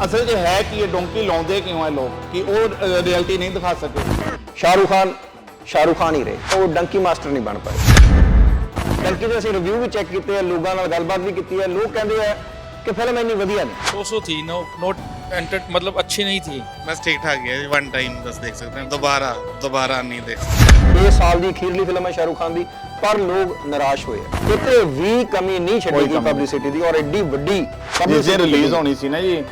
ਅਸਲ 'ਚ ਹੈ ਕਿ ਇਹ ਡੋਂਕੀ ਲਾਉਂਦੇ ਕਿਉਂ ਹੈ ਲੋਕ ਕਿ ਉਹ ਰਿਐਲਿਟੀ ਨਹੀਂ ਦਿਖਾ ਸਕੇ ਸ਼ਾਹਰੁਖ ਖਾਨ ਸ਼ਾਹਰੁਖ ਖਾਨ ਹੀ ਰਹੇ ਉਹ ਡੰਕੀ ਮਾਸਟਰ ਨਹੀਂ ਬਣ ਪਾਏ ਡੰਕੀ ਦੇ ਅਸੀਂ ਰਿਵਿਊ ਵੀ ਚੈੱਕ ਕੀਤੇ ਆ ਲੋਕਾਂ ਨਾਲ ਗੱਲਬਾਤ ਵੀ ਕੀਤੀ ਹੈ ਲੋਕ ਕਹਿੰਦੇ ਆ ਕਿ ਫਿਲਮ ਇੰਨੀ ਵਧੀਆ ਨਹੀਂ सो सो थी नो नोट एंटर मतलब अच्छी नहीं थी बस ठीक ठाक ही है वन टाइम बस देख सकते हैं दोबारा दोबारा नहीं देख सकते ਇਹ ਸਾਲ ਦੀ ਅਖੀਰਲੀ ਫਿਲਮ ਹੈ ਸ਼ਾਹਰੁਖ ਖਾਨ ਦੀ ਪਰ ਲੋਕ ਨਿਰਾਸ਼ ਹੋਏ ਕਿਤੇ ਵੀ ਕਮੀ ਨਹੀਂ ਛੱਡੀ ਪਬਲਿਸਿਟੀ ਦੀ ਔਰ ਐਡੀ ਵੱਡੀ ਦਿਨ ਰਿਲੀਜ਼। ਹੋਣੀ ਸੀ ਨਾ ਜੀ।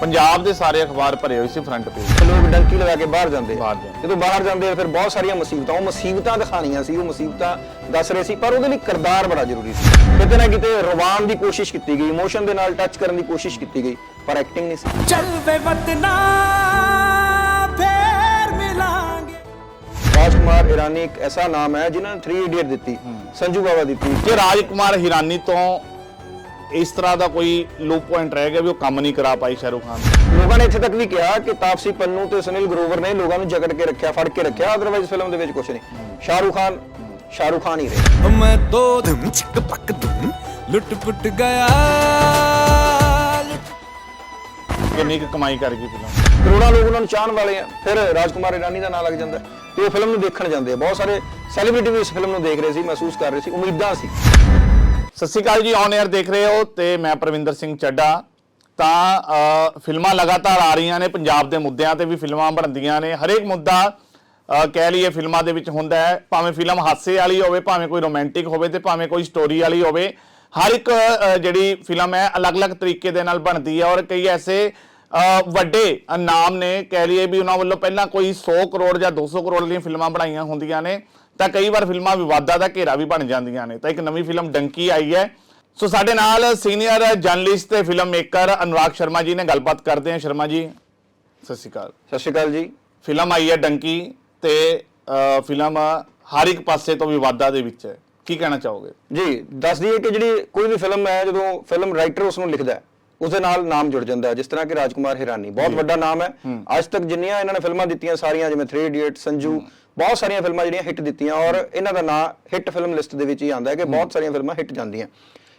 ਪੰਜਾਬ ਦੇ ਸਾਰੇ ਅਖਬਾਰ ਭਰੇ ਹੋਏ ਸੀ ਫਰੰਟ ਪੇਜ ਤੇ ਲੋਕ ਡੰਕੀ ਲਗਾ ਕੇ ਬਾਹਰ ਜਾਂਦੇ ਜਾਂਦੇ। ਬਾਹਰ ਜਾਂਦੇ ਫਿਰ ਬਹੁਤ ਸਾਰੀਆਂ ਮੁਸੀਬਤਾਂ ਉਹ ਮੁਸੀਬਤਾਂ ਦਿਖਾਣੀਆਂ ਸੀ ਉਹ ਮੁਸੀਬਤਾਂ ਦੱਸ ਰਹੇ ਸੀ ਪਰ ਉਹਦੇ ਲਈ ਕਿਰਦਾਰ ਬੜਾ ਜ਼ਰੂਰੀ ਸੀ ਕਿਤੇ ਨਾ ਕਿਤੇ ਰਵਾਨ ਦੀ ਕੋਸ਼ਿਸ਼ ਕੀਤੀ ਗਈ ਇਮੋਸ਼ਨ ਦੇ ਨਾਲ ਟੱਚ ਕਰਨ ਦੀ ਕੋਸ਼ਿਸ਼ ਕੀਤੀ ਗਈ ਪਰ ਐਕਟਿੰਗ ਨਹੀਂ ਸੀ ਚੱਲ ਵੇ ਵਤਨਾ ਮਿਲਾਂਗੇ ਰਾਜਕੁਮਾਰ ਇਰਾਨੀ ਇੱਕ ਐਸਾ ਨਾਮ ਹੈ ਜਿਨ੍ਹਾਂ ਨੇ 3 ਇਡੀਅਟ ਦਿੱਤੀ। ਸੰਜੂ ਬਾਬਾ ਦਿੱਤੀ ਕਿ ਰਾਜਕੁਮਾਰ ਹਿਰਾਨੀ ਤੋਂ ਇਸ ਤਰ੍ਹਾਂ ਦਾ ਕੋਈ ਲੂਪ ਪੁਆਇੰਟ ਰਹਿ ਗਿਆ ਵੀ ਉਹ ਕੰਮ ਨਹੀਂ ਕਰਾ ਪਾਈ ਸ਼ਾਹਰੁਖ ਖਾਨ ਲੋਕਾਂ ਨੇ ਇੱਥੇ ਤੱਕ ਵੀ ਕਿਹਾ ਕਿ ਤਾਪਸੀ ਪੰਨੂ ਤੇ ਸੁਨੀਲ ਗਰੋਵਰ ਨੇ ਲੋਕਾਂ ਨੂੰ ਜਕੜ ਕੇ ਰੱਖਿਆ ਫੜ ਕੇ ਰੱਖਿਆ ਅਦਰਵਾਈਜ਼ ਫਿਲਮ ਦੇ ਵਿੱਚ ਕੁਝ ਨਹੀਂ। ਸ਼ਾਹਰੁਖ ਖਾਨ ਸ਼ਾਹਰੁਖ ਖਾਨ ਹੀ ਰਹੇ। ਮੈਂ ਦੋ ਧਮ ਚਿਕ ਪੱਕ ਧਮ ਲੁੱਟ ਪੁੱਟ ਗਿਆ। ਕਿੰਨੀ ਕੁ ਕਮਾਈ ਕਰ ਗਈ ਫਿਲਮ? ਕਰੋੜਾਂ ਲੋਕ ਉਹਨਾਂ ਨੂੰ ਚਾਹਣ ਵਾਲੇ ਆ। ਫਿਰ ਰਾਜਕੁਮਾਰ ਇਰਾਨੀ ਦਾ ਨਾਮ ਲੱਗ ਜਾਂਦਾ। ਹੈ ਤੇ ਉਹ ਫਿਲਮ ਨੂੰ ਦੇਖਣ ਜਾਂਦੇ ਆ। ਬਹੁਤ ਸਾਰੇ ਸੈਲੀਬ੍ਰਿਟੀ ਵੀ ਇਸ ਫਿਲਮ ਨੂੰ ਦੇਖ ਰਹੇ ਸੀ ਮਹਿਸੂਸ ਕਰ ਰਹੇ ਸੀ ਉਮੀਦਾਂ ਸੀ। ਸਤਿ ਸ਼੍ਰੀ ਅਕਾਲ ਜੀ ਔਨ 에ਅਰ ਦੇਖ ਰਹੇ ਹੋ ਤੇ ਮੈਂ ਪ੍ਰਵਿੰਦਰ ਸਿੰਘ ਚੱਡਾ ਤਾਂ ਅ, ਫਿਲਮਾਂ ਲਗਾਤਾਰ ਆ ਰਹੀਆਂ ਨੇ ਪੰਜਾਬ ਦੇ ਮੁੱਦਿਆਂ ਤੇ ਵੀ ਫਿਲਮਾਂ ਬਣਦੀਆਂ ਨੇ। ਹਰੇਕ ਮੁੱਦਾ ਅ, ਕਹਿ ਲਈਏ ਫਿਲਮਾਂ ਦੇ ਵਿੱਚ ਹੁੰਦਾ ਹੈ। ਭਾਵੇਂ ਫਿਲਮ ਹਾਸੇ ਵਾਲੀ ਹੋਵੇ ਭਾਵੇਂ ਕੋਈ ਰੋਮਾਂਟਿਕ ਹੋਵੇ ਤੇ ਭਾਵੇਂ ਕੋਈ ਸਟੋਰੀ ਵਾਲੀ ਹੋਵੇ ਹਰ ਇੱਕ ਜਿਹੜੀ ਫਿਲਮ ਹੈ ਅਲੱਗ-ਅਲੱਗ ਤਰੀਕੇ ਦੇ ਨਾਲ ਬਣਦੀ ਹੈ ਔਰ ਕਈ ਐਸੇ ਵੱਡੇ ਨਾਮ ਨੇ ਕਹਿ ਲਈਏ ਵੀ ਉਹਨਾਂ ਵੱਲੋਂ ਪਹਿਲਾਂ ਕੋਈ 100 ਕਰੋੜ ਜਾਂ 200 ਕਰੋੜ ਦੀਆਂ ਫਿਲਮਾਂ ਬਣਾਈਆਂ ਹੁੰਦੀਆਂ ਨੇ ਤਾਂ ਕਈ ਵਾਰ ਫਿਲਮਾਂ ਵਿਵਾਦਾਂ ਦਾ ਘੇਰਾ ਵੀ ਬਣ ਜਾਂਦੀਆਂ ਨੇ ਤਾਂ ਇੱਕ ਨਵੀਂ ਫਿਲਮ ਡੰਕੀ ਆਈ ਹੈ। ਸੋ ਸਾਡੇ ਨਾਲ ਸੀਨੀਅਰ ਜਰਨਲਿਸਟ ਤੇ ਫਿਲਮ ਮੇਕਰ ਅਨੁਰਾਗ ਸ਼ਰਮਾ ਜੀ ਨੇ ਗੱਲਬਾਤ ਕਰਦੇ ਹਾਂ। ਸ਼ਰਮਾ ਜੀ ਸਤਿ ਸ਼੍ਰੀ ਅਕਾਲ। ਸਤਿ ਸ਼੍ਰੀ ਅਕਾਲ ਜੀ। ਫਿਲਮ ਆਈ ਹੈ ਡੰਕੀ ਤੇ ਫਿਲਮ ਹਰ ਇੱਕ ਪਾਸੇ ਤੋਂ ਵਿਵਾਦਾਂ ਦੇ ਵਿੱਚ ਹੈ। ਕੀ ਕਹਿਣਾ ਚਾਹੋਗੇ? ਜੀ ਦੱਸ ਦਈਏ ਕਿ ਜਿਹੜੀ ਕੋਈ ਵੀ ਫਿਲਮ ਹੈ ਜਦੋਂ ਫਿਲਮ ਰਾਈਟਰ ਉਸ ਨੂੰ ਲਿਖਦਾ ਹੈ ਉਸ ਦੇ ਨਾਲ ਨਾਮ ਜੁੜ ਜਾਂਦਾ ਹੈ ਜਿਸ ਤਰ੍ਹਾਂ ਕਿ ਰਾਜਕੁਮਾਰ ਹਿਰਾਨੀ। ਬਹੁਤ ਵੱਡਾ ਨਾਮ ਹੈ। ਅੱਜ ਤੱਕ ਜਿੰਨੀਆਂ ਇਹਨਾਂ ਨੇ ਫਿਲਮਾਂ ਦਿੱਤੀਆਂ ਸਾਰੀਆਂ ਜਿਵੇਂ 3 ਇਡੀਅਟ ਸੰਜੂ ਬਹੁਤ ਸਾਰੀਆਂ ਫਿਲਮਾਂ ਜਿਹੜੀਆਂ ਹਿੱਟ ਦਿੱਤੀਆਂ ਔਰ ਇਹਨਾਂ ਦਾ ਨਾਮ ਹਿੱਟ ਫਿਲਮ ਲਿਸਟ ਦੇ ਵਿੱਚ ਹੀ ਆਉਂਦਾ ਹੈ ਕਿ ਬਹੁਤ ਸਾਰੀਆਂ ਫਿਲਮਾਂ ਹਿੱਟ ਜਾਂਦੀਆਂ।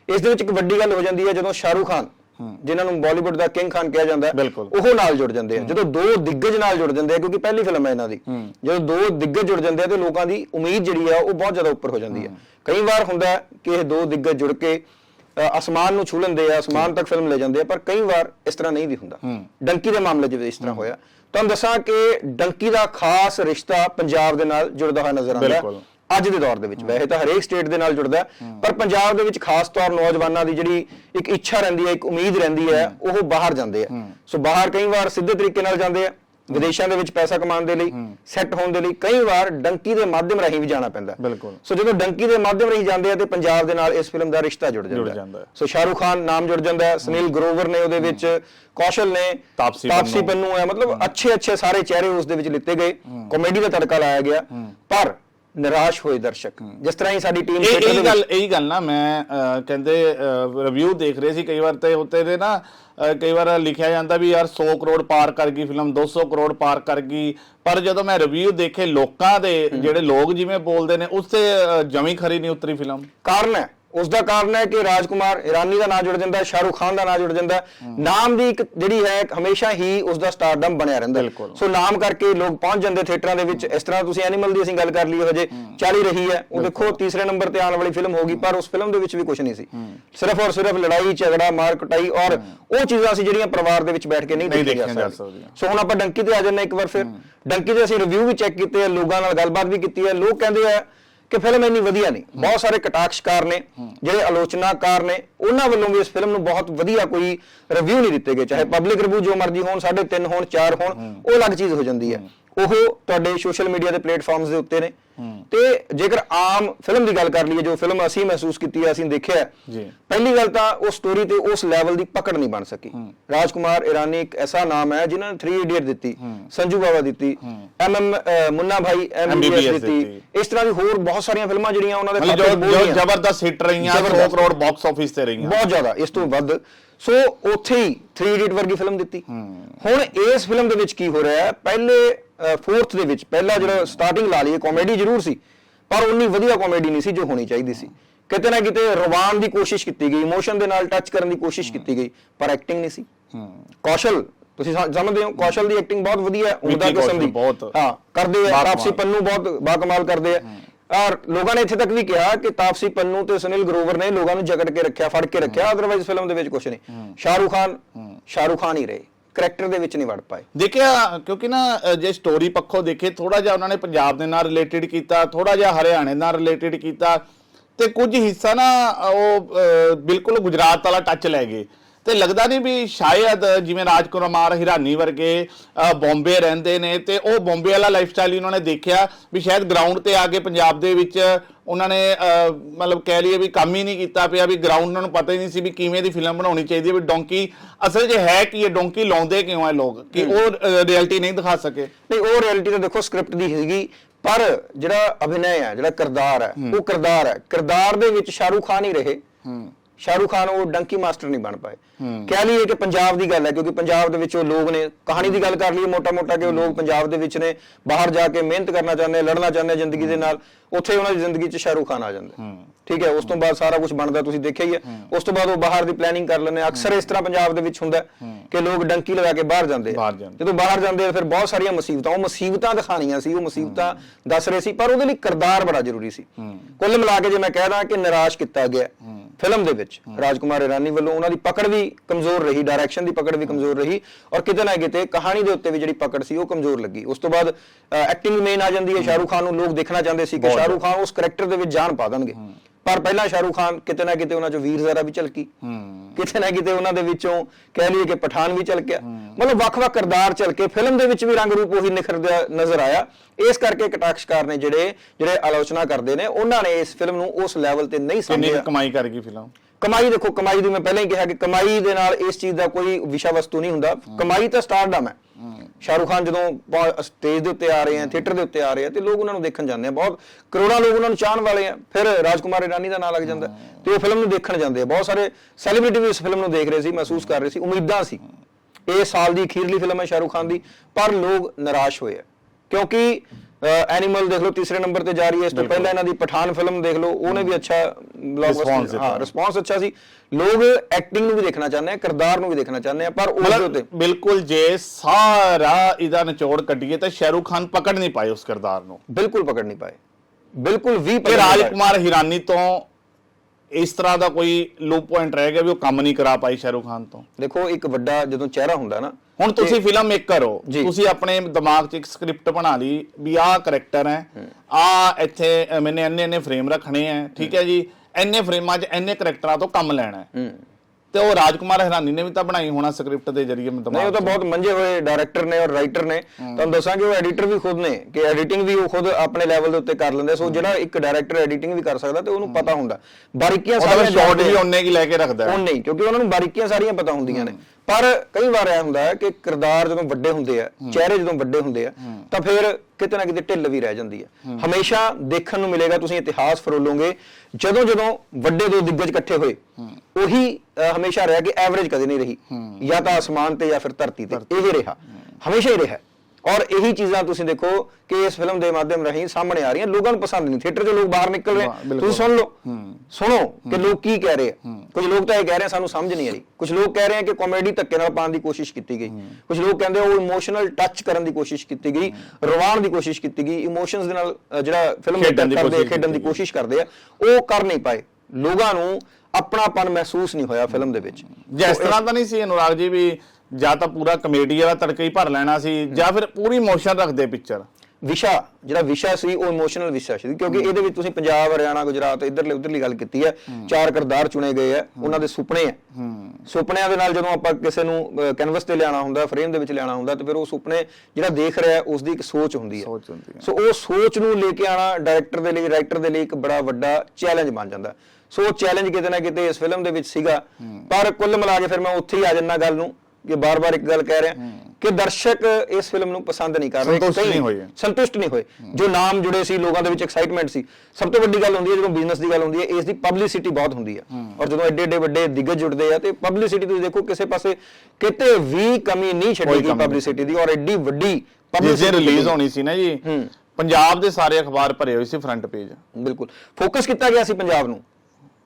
ਇਸ ਦੇ ਵਿੱਚ ਇੱਕ ਵੱਡੀ ਗੱਲ ਹੋ ਜਾਂਦੀ ਹੈ ਜਦੋਂ ਸ਼ਾਹਰੁਖ ਖਾਨ ਜਿਨ੍ਹਾਂ ਨੂੰ ਬਾਲੀਵੁੱਡ ਦਾ ਕਿੰਗ ਖਾਨ ਕਿਹਾ ਜਾਂਦਾ। ਉਹ ਨਾਲ ਜੁੜ ਜਾਂਦੇ ਆ। ਜਦੋਂ ਦੋ ਦਿੱਗਜ ਨਾਲ ਜੁੜ ਜਾਂਦੇ ਆ ਕਿਉਂਕਿ ਪਹਿਲੀ ਫਿਲਮ ਹੈ ਇਹਨਾਂ ਦੀ। ਜਦੋਂ ਦੋ ਦਿੱਗਜ ਜੁੜ ਜਾਂਦੇ ਆ ਤੇ ਲੋਕਾਂ ਦੀ ਉਮੀਦ ਜਿਹੜੀ ਆ ਉਹ ਬਹੁਤ ਜ਼ਿਆਦਾ ਉੱਪਰ ਹੋ ਜਾਂਦੀ ਹੈ। ਕਈ ਵਾਰ ਹੁੰਦਾ ਕਿ ਇਹ ਦੋ ਦਿੱਗਜ ਜੁੜ ਕੇ ਅਸਮਾਨ ਨੂੰ ਛੂ ਲੈਂਦੇ ਆ ਅਸਮਾਨ ਤੱਕ ਫਿਲਮ ਲੈ ਜਾਂਦੇ ਆ ਪਰ ਕਈ ਵਾਰ ਇਸ ਤਰ੍ਹਾਂ ਨਹੀਂ ਵੀ ਹੁੰਦਾ। ਡੰਕੀ ਦੇ ਮਾਮਲੇ 'ਚ ਵੀ ਇਸ ਤਰ੍ਹਾਂ ਹੋਇਆ। ਤੁਹਾਨੂੰ ਦੱਸਾਂ ਕਿ ਡੰਕੀ ਦਾ ਖਾਸ ਰਿਸ਼ਤਾ ਪੰਜਾਬ ਦੇ ਨਾਲ ਜੁੜਦਾ ਹੋਇਆ ਨਜ਼ਰ ਆਉਂਦਾ ਅੱਜ ਦੇ ਦੌਰ ਦੇ ਵਿੱਚ। ਵੈਸੇ ਤਾਂ ਹਰੇਕ ਸਟੇਟ ਦੇ ਨਾਲ ਜੁੜਦਾ ਪਰ ਪੰਜਾਬ ਦੇ ਵਿੱਚ ਖਾਸ ਤੌਰ ਨੌਜਵਾਨਾਂ ਦੀ ਜਿਹੜੀ ਇੱਕ ਇੱਛਾ ਰਹਿੰਦੀ ਹੈ ਇੱਕ ਉਮੀਦ ਰਹਿੰਦੀ ਹੈ ਉਹ ਬਾਹਰ ਜਾਂਦੇ ਆ। ਸੋ ਬਾਹਰ ਕਈ ਵਾਰ ਸਿੱਧੇ ਤਰੀਕੇ ਨਾਲ ਜਾਂਦੇ ਆ ਵਿਦੇਸ਼ਾਂ ਦੇ ਵਿੱਚ ਪੈਸਾ ਕਮਾਉਣ ਦੇ ਲਈ ਸੈੱਟ ਹੋਣ ਦੇ ਲਈ ਕਈ ਵਾਰ ਡੰਕੀ ਦੇ ਮਾਧਿਅਮ ਰਾਹੀਂ ਵੀ ਜਾਣਾ ਪੈਂਦਾ। ਬਿਲਕੁਲ। ਸੋ ਜਦੋਂ ਡੰਕੀ ਦੇ ਮਾਧਿਅਮ ਰਾਹੀਂ ਜਾਂਦੇ ਆ ਤੇ ਪੰਜਾਬ ਦੇ ਨਾਲ ਇਸ ਫਿਲਮ ਦਾ ਰਿਸ਼ਤਾ ਜੁੜ ਜਾਂਦਾ। ਸੋ ਸ਼ਾਹਰੁਖ ਖਾਨ ਨਾਮ ਜੁੜ ਜਾਂਦਾ ਸੁਨੀਲ ਗਰੋਵਰ ਨੇ ਉਹਦੇ ਵਿੱਚ ਕੌਸ਼ਲ ਨੇ ਤਾਪਸੀ। ਪੰਨੂ। ਹੈ ਮਤਲਬ ਅੱਛੇ ਅੱਛੇ ਸਾਰੇ ਚਿਹਰੇ ਉਸ ਦੇ ਵਿੱਚ ਲਿੱਤੇ ਗਏ। ਕਾਮੇਡੀ ਦਾ ਤੜਕਾ ਲਾਇਆ ਗਿਆ। ਪਰ ਨਿਰਾਸ਼ ਹੋਏ ਦਰਸ਼ਕ। ਜਿਸ ਤਰ੍ਹਾਂ ਹੀ ਸਾਡੀ ਟੀਮ ਇਹ ਇਹ ਗੱਲ ਇਹ ਗੱਲ ਨਾ ਮੈਂ ਕਹਿੰਦੇ ਰਿਵਿਊ ਦੇਖ ਰਹੇ ਸੀ ਕਈ ਵਾਰ ਤੇ ਉੱਤੇ ਦੇ ਨਾ ਕਈ ਵਾਰ ਲਿਖਿਆ ਜਾਂਦਾ ਵੀ ਯਾਰ 100 ਕਰੋੜ ਪਾਰ ਕਰ ਗਈ ਫਿਲਮ 200 ਕਰੋੜ ਪਾਰ ਕਰ ਗਈ। ਪਰ ਜਦੋਂ ਮੈਂ ਰਿਵਿਊ ਦੇਖੇ ਲੋਕਾਂ ਦੇ ਜਿਹੜੇ ਲੋਕ ਜਿਵੇਂ ਬੋਲਦੇ ਨੇ ਉਸ ਜਮੀ ਖਰੀ ਨਹੀਂ ਉਤਰੀ ਫਿਲਮ। ਕਾਰਨ ਹੈ। ਉਸ ਦਾ ਕਾਰਨ ਹੈ ਕਿ ਰਾਜਕੁਮਾਰ ਇਰਾਨੀ ਦਾ ਨਾਮ ਜੁੜ ਜਾਂਦਾ ਹੈ ਸ਼ਾਹਰੁਖ ਖਾਨ ਦਾ ਨਾਮ ਜੁੜ ਜਾਂਦਾ ਹੈ। ਨਾਮ ਦੀ ਇੱਕ ਜਿਹੜੀ ਹੈ ਹਮੇਸ਼ਾ ਹੀ ਉਸ ਦਾ ਸਟਾਰਡਮ ਬਣਿਆ ਰਹਿੰਦਾ। ਸੋ ਨਾਮ ਕਰਕੇ ਲੋਕ ਪਹੁੰਚ ਜਾਂਦੇ ਥੀਏਟਰਾਂ ਦੇ ਵਿੱਚ। ਇਸ ਤਰ੍ਹਾਂ ਤੁਸੀਂ ਐਨੀਮਲ ਦੀ ਅਸੀਂ ਗੱਲ ਕਰ ਲਈ ਹਜੇ ਚੱਲ ਰਹੀ ਹੈ। ਉਹ ਦੇਖੋ ਤੀਸਰੇ ਨੰਬਰ ਤੇ ਆਉਣ ਵਾਲੀ ਫਿਲਮ ਹੋਗੀ ਪਰ ਉਸ ਫਿਲਮ ਦੇ ਵਿੱਚ ਵੀ ਕੁਝ ਨਹੀਂ ਸੀ। ਸਿਰਫ ਔਰ ਸਿਰਫ ਲੜਾਈ ਝਗੜਾ ਮਾਰ ਕੁਟਾਈ ਔਰ ਉਹ ਚੀਜ਼ਾਂ ਸੀ ਜਿਹੜੀਆਂ ਪਰਿਵਾਰ ਦੇ ਵਿੱਚ ਬੈਠ ਕੇ ਨਹੀਂ ਦੇਖੀਆਂ ਜਾ ਸਕਦੀਆਂ। ਸੋ ਹੁਣ ਆਪਾਂ ਡੰਕੀ ਤੇ ਆ ਜੰਨੇ ਇੱਕ ਵਾਰ ਫਿਰ। ਡੰਕੀ ਦੇ ਅਸੀਂ ਰਿਵਿਊ ਵੀ ਚੈੱਕ ਕੀਤੇ ਆ ਲੋਕਾਂ ਨਾਲ ਗੱਲਬਾਤ ਵੀ ਕੀਤੀ ਹੈ ਲੋਕ ਕਹਿੰਦੇ ਆ ਕਿ ਫਿਲਮ ਇੰਨੀ ਵਧੀਆ ਨਹੀਂ। ਬਹੁਤ ਸਾਰੇ ਕਟਾਕਸ਼ਕਾਰ ਨੇ ਜਿਹੜੇ ਆਲੋਚਨਾਕਾਰ ਨੇ ਉਹਨਾਂ ਵੱਲੋਂ ਵੀ ਇਸ ਫਿਲਮ ਨੂੰ ਬਹੁਤ ਵਧੀਆ ਕੋਈ ਰਿਵਿਊ ਨਹੀਂ ਦਿੱਤੇ ਗਏ। ਚਾਹੇ ਪਬਲਿਕ ਰਿਵਿਊ ਜੋ ਮਰਜ਼ੀ ਹੋਣ 3.5 ਹੋਣ 4 ਹੋਣ ਉਹ ਅਲੱਗ ਚੀਜ਼ ਹੋ ਜਾਂਦੀ ਹੈ। ਉਹ ਤੁਹਾਡੇ ਸੋਸ਼ਲ ਮੀਡੀਆ ਦੇ ਪਲੇਟਫਾਰਮਸ ਦੇ ਉੱਤੇ ਨੇ। ਤੇ ਜੇਕਰ ਆਮ ਫਿਲਮ ਦੀ ਗੱਲ ਕਰ ਲਈਏ ਜੋ ਫਿਲਮ ਅਸੀਂ ਮਹਿਸੂਸ ਕੀਤੀ ਹੈ ਅਸੀਂ ਦੇਖਿਆ ਜੀ। ਪਹਿਲੀ ਗੱਲ ਤਾਂ ਉਹ ਸਟੋਰੀ ਤੇ ਉਸ ਲੈਵਲ ਦੀ ਪਕੜ ਨਹੀਂ ਬਣ ਸਕੀ। ਰਾਜਕੁਮਾਰ ਇਰਾਨੀ ਇੱਕ ਐਸਾ ਨਾਮ ਹੈ ਜਿਨ੍ਹਾਂ ਨੇ 3 ਇਡੀਅਟ ਦਿੱਤੀ ਸੰਜੂ ਬਾਬਾ ਦਿੱਤੀ ਐਮਐਮ ਮੁੰਨਾ ਭਾਈ ਐਮਬੀਬੀਐਸ MBBS ਦਿੱਤੀ। ਇਸ ਤਰ੍ਹਾਂ ਦੀ ਹੋਰ ਬਹੁਤ ਸਾਰੀਆਂ ਫਿਲਮਾਂ ਜਿਹੜੀਆਂ ਉਹਨਾਂ ਦੇ ਜੋ। ਜ਼ਬਰਦਸਤ ਹਿੱਟ ਰਹੀਆਂ 100 ਜ਼ਬਰਦਸਤ। ਕਰੋੜ ਬਾਕਸ ਆਫਿਸ ਤੇ ਰਹੀਆਂ। ਬਹੁਤ ਜ਼ਿਆਦਾ ਇਸ ਤੋਂ ਵੱਧ। ਸੋ ਉੱਥੇ ਹੀ 3 ਇਡੀਅਟ ਵਰਗੀ ਫਿਲਮ ਦਿੱਤੀ। ਹੁਣ ਇਸ ਫਿਲਮ ਦੇ ਵਿੱਚ ਕੀ ਹੋ ਰਿਹਾ ਹੈ? ਪਹਿਲੇ ਫੋਰਥ ਦੇ ਵਿੱਚ ਪਹਿਲਾ ਜਿਹੜਾ ਸਟਾਰਟਿੰਗ ਲਾ ਲਈਏ ਕਾਮੇਡੀ ਜ਼ਰੂਰ ਸੀ ਪਰ ਉਨੀ ਵਧੀਆ ਕਾਮੇਡੀ ਨਹੀਂ ਸੀ ਜੋ ਹੋਣੀ ਚਾਹੀਦੀ ਸੀ। ਕਿਤੇ ਨਾ ਕਿਤੇ ਰਵਾਨ ਦੀ ਕੋਸ਼ਿਸ਼ ਕੀਤੀ ਗਈ ਇਮੋਸ਼ਨ ਦੇ ਨਾਲ ਟੱਚ ਕਰਨ ਦੀ ਕੋਸ਼ਿਸ਼ ਕੀਤੀ ਗਈ ਪਰ ਐਕਟਿੰਗ ਨਹੀਂ ਸੀ। ਕੌਸ਼ਲ ਤੁਸੀਂ ਸਮ- ਸਮਝਦੇ ਹੋ ਕੌਸ਼ਲ ਦੀ ਐਕਟਿੰਗ ਬਹੁਤ ਵਧੀਆ ਹੈ ਵਿੱਕੀ ਕਿਸਮ ਦੀ। ਹਾਂ ਕਰਦੇ ਆ। ਤਾਪਸੀ ਪੰਨੂ ਬਹੁਤ ਬਾਕਮਾਲ ਕਰਦੇ ਆ। ਔਰ ਲੋਕਾਂ ਨੇ ਇੱਥੇ ਤੱਕ ਵੀ ਕਿਹਾ ਕਿ ਤਾਪਸੀ ਪੰਨੂ ਤੇ ਸੁਨੀਲ ਗਰੋਵਰ ਨੇ ਲੋਕਾਂ ਨੂੰ ਜਕੜ ਕੇ ਰੱਖਿਆ ਫੜ ਕੇ ਰੱਖਿਆ ਅਦਰਵਾਈਜ਼ ਫਿਲਮ ਦੇ ਵਿੱਚ ਕੁਝ ਨਹੀਂ। ਸ਼ਾਹਰੂਖ ਖਾਨ ਸ਼ਾਹਰੂਖ ਖਾਨ ਹੀ ਰਹੇ। ਕਰੈਕਟਰ ਦੇ ਵਿੱਚ ਨਹੀਂ ਵੜ ਪਾਏ। ਦੇਖਿਆ ਕਿਉਂਕਿ ਨਾ ਜੇ ਸਟੋਰੀ ਪੱਖੋਂ ਦੇਖੇ ਥੋੜਾ ਜਿਹਾ ਉਹਨਾਂ ਨੇ ਪੰਜਾਬ ਦੇ ਨਾਲ ਰਿਲੇਟਡ ਕੀਤਾ ਥੋੜਾ ਜਿਹਾ ਹਰਿਆਣੇ ਨਾਲ ਰਿਲੇਟਡ ਕੀਤਾ ਤੇ ਕੁਝ ਹਿੱਸਾ ਨਾ ਉਹ ਬਿਲਕੁਲ ਗੁਜਰਾਤ ਵਾਲਾ ਟੱਚ ਲੈ ਗਏ। ਤੇ ਲੱਗਦਾ ਨਹੀਂ ਵੀ ਸ਼ਾਇਦ ਜਿਵੇਂ ਰਾਜਕੁਮਾਰ ਹਿਰਾਨੀ ਵਰਗੇ ਅ, ਬੰਬੇ ਰਹਿੰਦੇ ਨੇ ਤੇ ਉਹ ਬੰਬੇ ਵਾਲਾ ਲਾਈਫ ਸਟਾਈਲ ਹੀ ਉਹਨਾਂ ਨੇ ਦੇਖਿਆ ਵੀ ਸ਼ਾਇਦ ਗਰਾਊਂਡ ਤੇ ਆ ਕੇ ਪੰਜਾਬ ਦੇ ਵਿੱਚ ਉਹਨਾਂ ਨੇ ਮਤਲਬ ਕਹਿ ਲਈਏ ਵੀ ਕੰਮ ਹੀ ਨਹੀਂ ਕੀਤਾ ਪਿਆ ਵੀ ਗਰਾਊਂਡ ਉਹਨਾਂ ਨੂੰ ਪਤਾ ਹੀ ਨਹੀਂ ਸੀ ਵੀ ਕਿਵੇਂ ਦੀ ਫਿਲਮ ਬਣਾਉਣੀ ਚਾਹੀਦੀ ਹੈ ਵੀ ਡੋਂਕੀ ਅਸਲ 'ਚ ਹੈ ਕੀ ਇਹ ਡੋਂਕੀ ਲਾਉਂਦੇ ਕਿਉਂ ਹੈ ਲੋਕ? ਕਿ ਉਹ ਰਿਐਲਿਟੀ ਨਹੀਂ ਦਿਖਾ ਸਕੇ। ਨਹੀਂ ਉਹ ਰਿਐਲਿਟੀ ਤਾਂ ਦੇਖੋ ਸਕ੍ਰਿਪਟ ਦੀ ਹੈਗੀ ਪਰ ਜਿਹੜਾ ਅਭਿਨੈ ਹੈ ਜਿਹੜਾ ਕਿਰਦਾਰ ਹੈ ਉਹ ਕਿਰਦਾਰ ਹੈ। ਕਿਰਦਾਰ ਦੇ ਵਿੱਚ ਸ਼ਾਹਰੂਖ ਖਾਨ ਹੀ ਰਹੇ। ਸ਼ਾਹਰੂਖ ਖਾਨ ਉਹ ਡੰਕੀ ਮਾਸਟਰ ਨਹੀਂ ਬਣ ਪਾਏ। ਕਹਿ ਲਈਏ ਕਿ ਪੰਜਾਬ ਦੀ ਗੱਲ ਹੈ ਕਿਉਂਕਿ ਪੰਜਾਬ ਦੇ ਵਿੱਚ ਉਹ ਲੋਕ ਨੇ ਕਹਾਣੀ ਦੀ ਗੱਲ ਕਰ ਲਈਏ ਮੋਟਾ-ਮੋਟਾ ਕਿ ਉਹ ਲੋਕ ਪੰਜਾਬ ਦੇ ਵਿੱਚ ਨੇ ਬਾਹਰ ਜਾ ਕੇ ਮਿਹਨਤ ਕਰਨਾ ਚਾਹੁੰਦੇ ਲੜਨਾ ਚਾਹੁੰਦੇ ਜ਼ਿੰਦਗੀ ਦੇ ਨਾਲ ਉੱਥੇ ਉਹਨਾਂ ਦੀ ਜ਼ਿੰਦਗੀ 'ਚ ਸ਼ਾਹਰੂਖ ਖਾਨ ਆ ਜਾਂਦਾ। ਠੀਕ ਹੈ ਉਸ ਤੋਂ ਬਾਅਦ ਸਾਰਾ ਕੁਝ ਬਣਦਾ ਤੁਸੀਂ ਦੇਖਿਆ ਹੀ ਹੈ। ਉਸ ਤੋਂ ਬਾਅਦ ਉਹ ਬਾਹਰ ਦੀ ਪਲੈਨਿੰਗ ਕਰ ਲੈਂਦੇ ਅਕਸਰ ਇਸ ਤਰ੍ਹਾਂ ਪੰਜਾਬ ਦੇ ਵਿੱਚ ਹੁੰਦਾ ਕਿ ਲੋਕ ਡੰਕੀ ਲਗਾ ਕੇ ਬਾਹਰ ਜਾਂਦੇ ਜਾਂਦੇ। ਬਾਹਰ ਜਾਂਦੇ ਆ ਫਿਰ ਬਹੁਤ ਸਾਰੀਆਂ ਮੁਸੀਬਤਾਂ ਉਹ ਮੁਸੀਬਤਾਂ ਦਿਖਾਣੀਆਂ ਸੀ ਉਹ ਮੁਸੀਬਤਾਂ ਦੱਸ ਰਹੇ ਸੀ ਪਰ ਉਹਦੇ ਲਈ ਕਿਰਦਾਰ ਬੜਾ ਜ਼ਰੂਰੀ ਸੀ। ਕੁੱਲ ਮਿਲਾ ਕੇ ਜੇ ਮੈਂ ਕਹਿਦਾ ਕਿ ਨਿਰਾਸ਼ ਕੀਤਾ ਗਿਆ। ਫਿਲਮ ਦੇ ਵਿੱਚ। ਰਾਜਕੁਮਾਰ ਇਰਾਨੀ ਵੱਲੋਂ ਉਹਨਾਂ ਦੀ ਪਕੜ ਵੀ ਕਮਜ਼ੋਰ ਰਹੀ ਡਾਇਰੈਕਸ਼ਨ ਦੀ ਪਕੜ ਵੀ ਕਮਜ਼ੋਰ ਰਹੀ ਔਰ ਕਿਤੇ ਨਾ ਕਿਤੇ ਕਹਾਣੀ ਦੇ ਉੱਤੇ ਵੀ ਜਿਹੜੀ ਪਕੜ ਸੀ ਉਹ ਕਮਜ਼ੋਰ ਲੱਗੀ। ਉਸ ਤੋਂ ਬਾਅਦ ਐਕਟਿੰਗ ਮੇਨ ਆ ਜਾਂਦੀ ਹੈ। ਸ਼ਾਹਰੂਖ ਖਾਨ ਨੂੰ ਲੋਕ ਦੇਖਣਾ ਚਾਹੁੰਦੇ ਸੀ ਕਿ ਸ਼ਾਹਰੂਖ ਖਾਨ ਉਸ ਕੈਰੈਕਟਰ ਦੇ ਵਿੱਚ ਜਾਨ ਪਾ ਦੇਣਗੇ। ਪਰ ਪਹਿਲਾਂ ਸ਼ਾਹਰੂਖ ਖਾਨ ਕਿਤੇ ਨਾ ਕਿਤੇ ਉਹਨਾਂ ਚੋਂ ਵੀਰ ਜ਼ਰਾ ਵੀ ਝਲਕੀ। ਕਿਤੇ ਨਾ ਕਿਤੇ ਉਹਨਾਂ ਦੇ ਵਿੱਚੋਂ ਕਹਿ ਲਈਏ ਕਿ ਪਠਾਨ ਵੀ ਝਲਕਿਆ। ਮਤਲਬ ਵੱਖ-ਵੱਖ ਕਿਰਦਾਰ ਝਲਕੇ। ਫਿਲਮ ਦੇ ਵਿੱਚ ਵੀ ਰੰਗ ਰੂਪ ਉਹੀ ਨਿਖਰਦਾ ਨਜ਼ਰ ਆਇਆ। ਇਸ ਕਰਕੇ ਕਟਾਕਸ਼ਕਾਰ ਨੇ ਜਿਹੜੇ ਜਿਹੜੇ ਆਲੋਚਨਾ ਕਰਦੇ ਨੇ ਉਹਨਾਂ ਨੇ ਇਸ ਫਿਲਮ ਨੂੰ ਉਸ ਲੈਵਲ ਤੇ ਨਹੀਂ ਕਿੰਨੀ ਸਮਝਿਆ। ਕਮਾਈ ਕਰ ਗਈ ਫਿਲਮ? ਕਮਾਈ ਦੇਖੋ ਕਮਾਈ ਦੀ ਮੈਂ ਪਹਿਲਾਂ ਹੀ ਕਿਹਾ ਕਿ ਕਮਾਈ ਦੇ ਨਾਲ ਇਸ ਚੀਜ਼ ਦਾ ਕੋਈ ਵਿਸ਼ਾ ਵਸਤੂ ਨਹੀਂ ਹੁੰਦਾ। ਕਮਾਈ ਤਾਂ ਸਟਾਰਡਮ ਹੈ। ਸ਼ਾਹਰੁਖ ਖਾਨ ਜਦੋਂ ਸਟੇਜ ਦੇ ਉੱਤੇ ਆ ਰਹੇ ਆ, ਥੀਏਟਰ ਦੇ ਉੱਤੇ ਆ ਰਹੇ ਆ, ਤੇ ਲੋਕ ਉਹਨਾਂ ਨੂੰ ਦੇਖਣ ਜਾਂਦੇ ਆ, ਬਹੁਤ ਕਰੋੜਾਂ ਲੋਕ ਉਹਨਾਂ ਨੂੰ ਚਾਹਣ ਵਾਲੇ ਆ। ਫਿਰ ਰਾਜਕੁਮਾਰ ਇਰਾਨੀ ਦਾ ਨਾਮ ਲੱਗ ਜਾਂਦਾ, ਤੇ ਉਹ ਫਿਲਮ ਨੂੰ ਦੇਖਣ ਜਾਂਦੇ ਆ। ਬਹੁਤ ਸਾਰੇ ਸੈਲੀਬ੍ਰਿਟੀ ਵੀ ਇਸ ਫਿਲਮ ਨੂੰ ਦੇਖ ਰਹੇ ਸੀ, ਮਹਿਸੂਸ ਕਰ ਰਹੇ ਸੀ, ਉਮੀਦਾਂ ਸੀ। ਇਹ ਸਾਲ ਦੀ ਅਖੀਰਲੀ ਫਿਲਮ ਹੈ ਸ਼ਾਹਰੁਖ ਖਾਨ ਦੀ, ਪਰ ਲੋਕ ਨਿਰਾਸ਼ ਹੋਏ ਆ। ਕਿਉਂਕਿ ਐਨੀਮਲ ਦੇਖ ਲਓ ਤੀਸਰੇ ਨੰਬਰ ਤੇ ਜਾ ਰਹੀ ਹੈ। ਇਸ ਤੋਂ ਪਹਿਲਾਂ ਇਹਨਾਂ ਦੀ ਪਠਾਨ ਫਿਲਮ ਦੇਖ ਲਓ ਉਹਨੇ ਵੀ ਅੱਛਾ ਬਲੌਕਬਸਟਰ। ਹਾਂ ਰਿਸਪੌਂਸ ਅੱਛਾ ਸੀ। ਲੋਕ ਐਕਟਿੰਗ ਨੂੰ ਵੀ ਦੇਖਣਾ ਚਾਹੁੰਦੇ ਆ ਕਿਰਦਾਰ ਨੂੰ ਵੀ ਦੇਖਣਾ ਚਾਹੁੰਦੇ ਆ ਪਰ ਉਸ ਦੇ ਉੱਤੇ ਬਿਲਕੁਲ ਜੇ ਸਾਰਾ ਇਹਦਾ ਨਿਚੋੜ ਕੱਢੀਏ ਤਾਂ ਸ਼ਾਹਰੂਖ ਖਾਨ ਪਕੜ ਨਹੀਂ ਪਾਏ ਉਸ ਕਿਰਦਾਰ ਨੂੰ। ਬਿਲਕੁਲ ਪਕੜ ਨਹੀਂ ਪਾਏ। ਬਿਲਕੁਲ ਵੀ। ਰਾਜਕੁਮਾਰ ਹਿਰਾਨੀ ਤੋਂ ਇਸ ਤਰ੍ਹਾਂ ਦਾ ਕੋਈ ਲੂਪ ਪੁਆਇੰਟ ਰਹਿ ਗਿਆ ਵੀ ਉਹ ਕੰਮ ਨਹੀਂ ਕਰਾ ਪਾਈ ਸ਼ਾਹਰੂਖ ਖਾਨ ਤੋਂ? ਦੇਖੋ ਇੱਕ ਵੱਡਾ ਜਦੋਂ ਚਿਹਰਾ ਹੁੰਦਾ ਨਾ ਹੁਣ ਤੁਸੀਂ ਫਿਲਮ ਮੇਕ ਕਰੋ ਜੀ। ਤੁਸੀਂ ਆਪਣੇ ਦਿਮਾਗ 'ਚ ਇੱਕ ਸਕ੍ਰਿਪਟ ਬਣਾ ਲਈ ਵੀ ਆਹ ਕਰੈਕਟਰ ਹੈ ਆਹ ਇੱਥੇ ਮੈਨੇ ਇੰਨੇ ਇੰਨੇ ਫਰੇਮ ਰੱਖਣੇ ਆ ਠੀਕ ਹੈ ਜੀ ਇੰਨੇ ਫਰੇਮਾਂ 'ਚ ਇੰਨੇ ਕਰੈਕਟਰਾਂ ਤੋਂ ਕੰਮ ਲੈਣਾ ਹੈ। ਹੂੰ। ਤੇ ਉਹ ਰਾਜਕੁਮਾਰ ਹਿਰਾਨੀ ਨੇ ਵੀ ਤਾਂ ਬਣਾਈ ਹੋਣਾ ਸਕ੍ਰਿਪਟ ਦੇ ਜ਼ਰੀਏ ਮੈਂ ਨਹੀਂ ਉਹ ਤਾਂ। ਬਹੁਤ ਮੰਝੇ ਹੋਏ ਡਾਇਰੈਕਟਰ ਨੇ ਔਰ ਰਾਈਟਰ ਨੇ। ਤੁਹਾਨੂੰ ਦੱਸਾਂਗੇ ਉਹ ਐਡੀਟਰ ਵੀ ਖੁਦ ਨੇ ਕਿ ਐਡੀਟਿੰਗ ਵੀ ਉਹ ਖੁਦ ਆਪਣੇ ਲੈਵਲ ਦੇ ਉੱਤੇ ਕਰ ਲੈਂਦੇ ਸੋ ਜਿਹੜਾ ਇੱਕ ਡਾਇਰੈਕਟਰ ਐਡੀਟਿੰਗ ਵੀ ਕਰ ਸਕਦਾ ਤੇ ਉਹਨੂੰ ਪਤਾ ਹੁੰਦਾ। ਬਾਰੀਕੀਆਂ ਸਾਰੀਆਂ ਸ਼ਾਟ ਵੀ। ਉਹਨੇ ਕੀ ਲੈ ਕੇ ਰੱਖਦਾ ਉਹ ਨਹੀਂ ਕਿਉਂਕਿ ਉਹਨਾਂ ਨੂੰ ਬਾਰੀਕੀਆਂ ਸਾਰੀਆਂ ਪਤਾ ਹੁੰਦੀਆਂ ਨੇ। ਪਰ ਕਈ ਵਾਰ ਇਹ ਹੁੰਦਾ ਹੈ ਕਿ ਕਿਰਦਾਰ ਜਦੋਂ ਵੱਡੇ ਹੁੰਦੇ ਆ ਚਿਹਰੇ ਜਦੋਂ ਵੱਡੇ ਹੁੰਦੇ ਆ ਤਾਂ ਫਿਰ ਕਿਤੇ ਨਾ ਕਿਤੇ ਢਿੱਲ ਵੀ ਰਹਿ ਜਾਂਦੀ ਹੈ। ਹਮੇਸ਼ਾ ਦੇਖਣ ਨੂੰ ਮਿਲੇਗਾ ਤੁਸੀਂ ਇਤਿਹਾਸ ਫਰੋਲੋਗੇ ਜਦੋਂ ਜਦੋਂ ਵੱਡੇ ਦੋ ਦਿੱਗਜ ਇਕੱਠੇ ਹੋਏ ਉਹੀ ਹਮੇਸ਼ਾ ਰਿਹਾ ਕਿ ਐਵਰੇਜ ਕਦੇ ਨਹੀਂ ਰਹੀ। ਜਾਂ ਤਾਂ ਅਸਮਾਨ ਤੇ ਜਾਂ ਫਿਰ ਧਰਤੀ ਤੇ ਇਹ ਰਿਹਾ। ਹਮੇਸ਼ਾ ਹੀ ਰਿਹਾ। ਔਰ ਇਹੀ ਚੀਜ਼ਾਂ ਤੁਸੀਂ ਦੇਖੋ ਕਿ ਇਸ ਫਿਲਮ ਦੇ ਮਾਧਿਅਮ ਰਾਹੀਂ ਸਾਹਮਣੇ ਆ ਰਹੀਆਂ। ਲੋਕਾਂ ਨੂੰ ਪਸੰਦ ਨਹੀਂ। ਥੀਏਟਰ 'ਚ ਲੋਕ ਬਾਹਰ ਨਿਕਲ ਰਹੇ। ਤੁਸੀਂ ਸੁਣ ਲਓ। ਸੁਣੋ ਕਿ ਲੋਕ ਕੀ ਕਹਿ ਰਹੇ ਆ। ਕੁਝ ਲੋਕ ਤਾਂ ਇਹ ਕਹਿ ਰਹੇ ਆ ਸਾਨੂੰ ਸਮਝ ਨਹੀਂ ਆ ਰਹੀ। ਕੁਝ ਲੋਕ ਕਹਿ ਰਹੇ ਆ ਕਿ ਕਾਮੇਡੀ ਧੱਕੇ ਨਾਲ ਪਾਉਣ ਦੀ ਕੋਸ਼ਿਸ਼ ਕੀਤੀ ਗਈ। ਕੁਝ ਲੋਕ ਕਹਿੰਦੇ ਉਹ ਇਮੋਸ਼ਨਲ ਟੱਚ ਕਰਨ ਦੀ ਕੋਸ਼ਿਸ਼ ਕੀਤੀ ਗਈ। ਰਵਾਉਣ ਦੀ ਕੋਸ਼ਿਸ਼ ਕੀਤੀ ਗਈ। ਇਮੋਸ਼ਨਸ ਦੇ ਨਾਲ ਜਿਹੜਾ ਫਿਲਮ ਖੇਡਣ ਦੀ ਕਰਦੇ ਖੇਡਣ ਦੀ ਕੋਸ਼ਿਸ਼ ਕਰਦੇ ਆ ਉਹ ਕਰ ਨਹੀਂ ਪਾਏ। ਲੋਕਾਂ ਨੂੰ ਆਪਣਾਪਨ ਮਹਿਸੂਸ ਨਹੀਂ ਹੋਇਆ ਫਿਲਮ ਦੇ ਵਿੱਚ। ਜਿਸ ਤਰ੍ਹਾਂ ਤਾਂ ਨਹੀਂ ਸੀ ਅਨੁਰਾਗ ਜੀ ਵੀ ਜਾਂ ਤਾਂ ਪੂਰਾ ਕਮੇਡੀ ਵਾਲਾ ਤੜਕਾ ਹੀ ਭਰ ਲੈਣਾ ਸੀ ਜਾਂ ਫਿਰ ਪੂਰੀ ਇਮੋਸ਼ਨ ਰੱਖਦੇ ਪਿਕਚਰ ਵਿਸ਼ਾ ਜਿਹੜਾ ਵਿਸ਼ਾ ਸੀ ਉਹ ਇਮੋਸ਼ਨਲ ਵਿਸ਼ਾ ਸੀ। ਕਿਉਂਕਿ ਇਹਦੇ ਵਿੱਚ ਤੁਸੀਂ ਪੰਜਾਬ ਹਰਿਆਣਾ ਗੁਜਰਾਤ ਇਧਰਲੇ ਉਧਰਲੀ ਗੱਲ ਕੀਤੀ ਹੈ। ਚਾਰ ਕਿਰਦਾਰ ਚੁਣੇ ਗਏ ਆ ਉਹਨਾਂ ਦੇ ਸੁਪਨੇ ਆ ਸੁਪਨਿਆਂ ਦੇ ਨਾਲ ਜਦੋਂ ਆਪਾਂ ਕਿਸੇ ਨੂੰ ਕੈਨਵਸ ਤੇ ਲਿਆਣਾ ਹੁੰਦਾ ਫਰੇਮ ਦੇ ਵਿੱਚ ਲਿਆਣਾ ਹੁੰਦਾ ਤੇ ਫਿਰ ਉਹ ਸੁਪਨੇ ਜਿਹੜਾ ਦੇਖ ਰਿਹਾ ਉਸ ਦੀ ਇੱਕ ਸੋਚ ਹੁੰਦੀ ਹੈ। ਸੋ ਉਹ ਸੋਚ ਨੂੰ ਲੈ ਕੇ ਆਣਾ ਡਾਇਰੈਕਟਰ ਦੇ ਲਈ ਰਾਈਟਰ ਦੇ ਲਈ ਇੱਕ ਬੜਾ ਵੱਡਾ ਚੈਲੰਜ ਬਣ ਜਾਂਦਾ। ਸੋ ਉਹ ਚੈਲੰਜ ਕਿਤੇ ਨਾ ਕਿਤੇ ਇਸ ਫਿਲਮ ਦੇ ਵਿੱਚ ਸੀਗਾ। ਪਰ ਕੁੱਲ ਮਿਲਾ ਕੇ ਫਿਰ ਮੈਂ ਉੱਥੇ ਹੀ ਆ ਜੰਨਾ ਗੱਲ ਨੂੰ। ਕਿ ਬਾਰ-ਬਾਰ ਇੱਕ ਗੱਲ ਕਹਿ ਰਿਹਾ ਕਿ ਦਰਸ਼ਕ ਇਸ ਫਿਲਮ ਨੂੰ ਪਸੰਦ ਨਹੀਂ ਕਰ ਰਹੇ। ਸੰਤੁਸ਼ਟ ਨਹੀਂ ਹੋਏ। ਸੰਤੁਸ਼ਟ ਨਹੀਂ ਹੋਏ। ਜੋ ਨਾਮ ਜੁੜੇ ਸੀ ਲੋਕਾਂ ਦੇ ਵਿੱਚ ਐਕਸਾਈਟਮੈਂਟ ਸੀ। ਸਭ ਤੋਂ ਵੱਡੀ ਗੱਲ ਹੁੰਦੀ ਹੈ ਜਦੋਂ ਬਿਜ਼ਨਸ ਦੀ ਗੱਲ ਹੁੰਦੀ ਹੈ ਇਸ ਦੀ ਪਬਲਿਸਿਟੀ ਬਹੁਤ ਹੁੰਦੀ ਹੈ। ਔਰ ਜਦੋਂ ਐਡੇ ਐਡੇ ਵੱਡੇ ਦਿੱਗਜ ਜੁੜਦੇ ਆ ਤੇ ਪਬਲਿਸਿਟੀ ਤੁਸੀਂ ਦੇਖੋ ਕਿਸੇ ਪਾਸੇ ਕਿਤੇ ਵੀ ਕਮੀ ਨਹੀਂ ਛੱਡੀ ਗਈ। ਪਬਲਿਸਿਟੀ ਦੀ ਔਰ ਐਡੀ ਵੱਡੀ publicity ਰਿਲੀਜ਼। ਹੋਣੀ ਸੀ ਨਾ ਜੀ। ਪੰਜਾਬ ਦੇ ਸਾਰੇ ਅਖਬਾਰ ਭਰੇ ਹੋਏ ਸੀ ਫਰੰਟ ਪੇਜ ਬਿਲਕੁਲ। ਫੋਕਸ ਕੀਤਾ ਗਿਆ ਸੀ ਪੰਜਾਬ ਨੂੰ।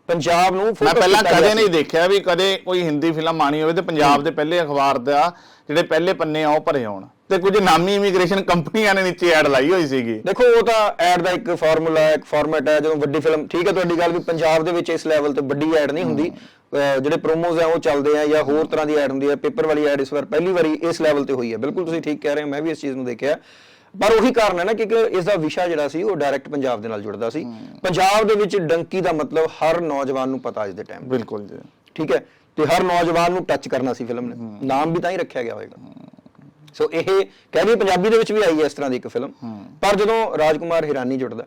ਪੰਜਾਬ ਨੂੰ ਮੈਂ ਪਹਿਲਾਂ ਕਦੇ ਨਹੀਂ। ਦੇਖਿਆ ਵੀ ਕਦੇ ਕੋਈ ਹਿੰਦੀ ਫਿਲਮ ਆਣੀ ਹੋਵੇ ਤੇ ਪੰਜਾਬ ਦੇ ਪਹਿਲੇ ਅਖਬਾਰ ਦਾ ਜਿਹੜੇ ਪਹਿਲੇ ਪੰਨੇ ਆ ਉਹ ਭਰੇ ਹੋਣ। ਤੇ ਕੁਝ ਨਾਮੀ ਇਮੀਗ੍ਰੇਸ਼ਨ ਕੰਪਨੀਆਂ ਨੇ ਨੀਚੇ ਐਡ ਲਾਈ ਹੋਈ ਸੀਗੀ। ਦੇਖੋ ਉਹ ਤਾਂ ਐਡ ਦਾ ਇੱਕ ਫਾਰਮੂਲਾ ਹੈ ਇੱਕ ਫਾਰਮੈਟ ਹੈ ਜਦੋਂ ਵੱਡੀ ਫਿਲਮ ਠੀਕ ਹੈ ਤੁਹਾਡੀ ਗੱਲ ਵੀ ਪੰਜਾਬ ਦੇ ਵਿੱਚ ਇਸ ਲੈਵਲ ਤੇ ਵੱਡੀ ਐਡ ਨਹੀਂ ਹੁੰਦੀ। ਜਿਹੜੇ ਪ੍ਰੋਮੋਜ਼ ਆ ਉਹ ਚੱਲਦੇ ਆ ਜਾਂ ਹੋਰ ਤਰ੍ਹਾਂ ਦੀ ਐਡ ਹੁੰਦੀ ਹੈ। ਪੇਪਰ ਵਾਲੀ ਐਡ ਇਸ ਵਾਰ ਪਹਿਲੀ ਵਾਰੀ ਇਸ ਲੈਵਲ ਤੇ ਹੋਈ ਹੈ। ਬਿਲਕੁਲ ਤੁਸੀਂ ਠੀਕ ਕਹਿ ਰਹੇ ਹੋ ਮੈਂ ਵੀ ਇਸ ਚੀਜ਼ ਨੂੰ ਦੇਖਿਆ। ਪਰ ਉਹੀ ਕਾਰਨ ਹੈ ਨਾ ਕਿ ਇਸ ਦਾ ਵਿਸ਼ਾ ਜਿਹੜਾ ਸੀ ਉਹ ਡਾਇਰੈਕਟ ਪੰਜਾਬ ਦੇ ਨਾਲ ਜੁੜਦਾ ਸੀ। ਪੰਜਾਬ ਦੇ ਵਿੱਚ ਡੰਕੀ ਦਾ ਮਤਲਬ ਹਰ ਨੌਜਵਾਨ ਨੂੰ ਪਤਾ ਅੱਜ ਦੇ ਟਾਈਮ ਬਿਲਕੁਲ ਜੀ। ਠੀਕ ਹੈ? ਤੇ ਹਰ ਨੌਜਵਾਨ ਨੂੰ ਟੱਚ ਕਰਨਾ ਸੀ ਫਿਲਮ ਨੇ। ਨਾਮ ਵੀ ਤਾਂ ਹੀ ਰੱਖਿਆ ਗਿਆ ਹੋਵੇਗਾ ਸੋ ਇਹ ਕਹਿ ਵੀ ਪੰਜਾਬੀ ਦੇ ਵਿੱਚ ਵੀ ਆਈ ਹੈ ਇਸ ਤਰ੍ਹਾਂ ਦੀ ਇੱਕ ਫਿਲਮ ਪਰ ਜਦੋਂ ਰਾਜਕੁਮਾਰ ਹਿਰਾਨੀ ਜੁੜਦਾ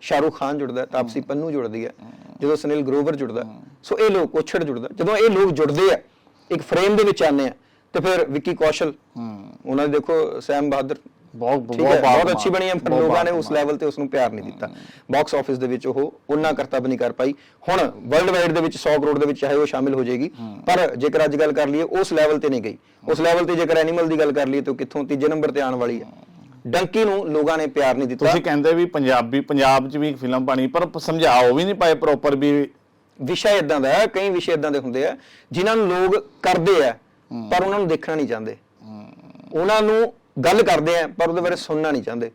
ਸ਼ਾਹਰੁਖ ਖਾਨ ਜੁੜਦਾ ਤਾਪਸੀ ਪੰਨੂ ਜੁੜਦੀ ਹੈ। ਜਦੋਂ ਸੁਨੀਲ ਗਰੋਵਰ ਜੁੜਦਾ ਸੋ ਇਹ ਲੋਕ ਕੋਛੜ ਜੁੜਦਾ। ਜਦੋਂ ਇਹ ਲੋਕ ਜੁੜਦੇ ਆ ਇੱਕ ਫਰੇਮ ਦੇ ਵਿੱਚ ਆਉਂਦੇ ਆ ਤੇ ਫਿਰ ਵਿੱਕੀ ਕੌਸ਼ਲ ਉਹਨਾਂ ਦੇ ਦੇਖੋ ਸੈਮ ਬਹਾਦਰ ਬਹੁਤ ਬਹੁਤ ਬਹੁਤ ਅੱਛੀ ਬਣੀ ਹੈ ਪਰ ਲੋਕਾਂ ਨੇ ਉਸ। ਲੈਵਲ ਤੇ ਉਸ ਨੂੰ ਪਿਆਰ ਨਹੀਂ ਦਿੱਤਾ। ਬਾਕਸ ਆਫਿਸ ਦੇ ਵਿੱਚ ਉਹ ਉਹਨਾਂ ਕਰਤੱਵ ਨਹੀਂ ਕਰ ਪਾਈ। ਹੁਣ ਵਰਲਡ ਵਾਈਡ ਦੇ ਵਿੱਚ 100 ਕਰੋੜ ਦੇ ਵਿੱਚ ਚਾਹੇ ਉਹ ਸ਼ਾਮਿਲ ਹੋ ਜਾਏਗੀ ਪਰ ਜੇਕਰ ਅੱਜ ਗੱਲ ਕਰ ਲਈਏ ਉਸ ਲੈਵਲ ਤੇ ਨਹੀਂ ਗਈ। ਉਸ ਲੈਵਲ ਤੇ ਜੇਕਰ ਐਨੀਮਲ ਦੀ ਗੱਲ ਕਰ ਲਈਏ ਤਾਂ ਕਿੱਥੋਂ ਤੀਜੇ ਨੰਬਰ ਤੇ ਆਉਣ ਵਾਲੀ ਹੈ। ਡੰਕੀ ਨੂੰ ਲੋਕਾਂ ਨੇ ਪਿਆਰ ਨਹੀਂ ਦਿੱਤਾ। ਤੁਸੀਂ ਕਹਿੰਦੇ ਵੀ ਪੰਜਾਬੀ ਪੰਜਾਬ 'ਚ ਵੀ ਇੱਕ ਫਿਲਮ ਬਣੀ ਪਰ ਸਮਝਾਓ ਵੀ ਨਹੀਂ ਪਾਏ ਪ੍ਰੋਪਰ ਵੀ ਵਿਸ਼ਾ ਇਦਾਂ ਦਾ ਹੈ ਕਈ ਵਿਸ਼ੇ ਇਦਾਂ ਦੇ ਹੁੰਦੇ ਆ ਜਿਨ੍ਹਾਂ ਨੂੰ ਲੋਕ ਕਰਦੇ ਆ ਪਰ ਉਹਨਾਂ ਨੂੰ ਦੇਖਣਾ ਨਹੀਂ ਚਾਹੁੰਦੇ। ਉਹਨਾਂ ਨੂੰ ਗੱਲ ਕਰਦੇ ਆ ਪਰ ਉਹਦੇ ਬਾਰੇ ਸੁਣਨਾ ਨਹੀਂ ਚਾਹੁੰਦੇ।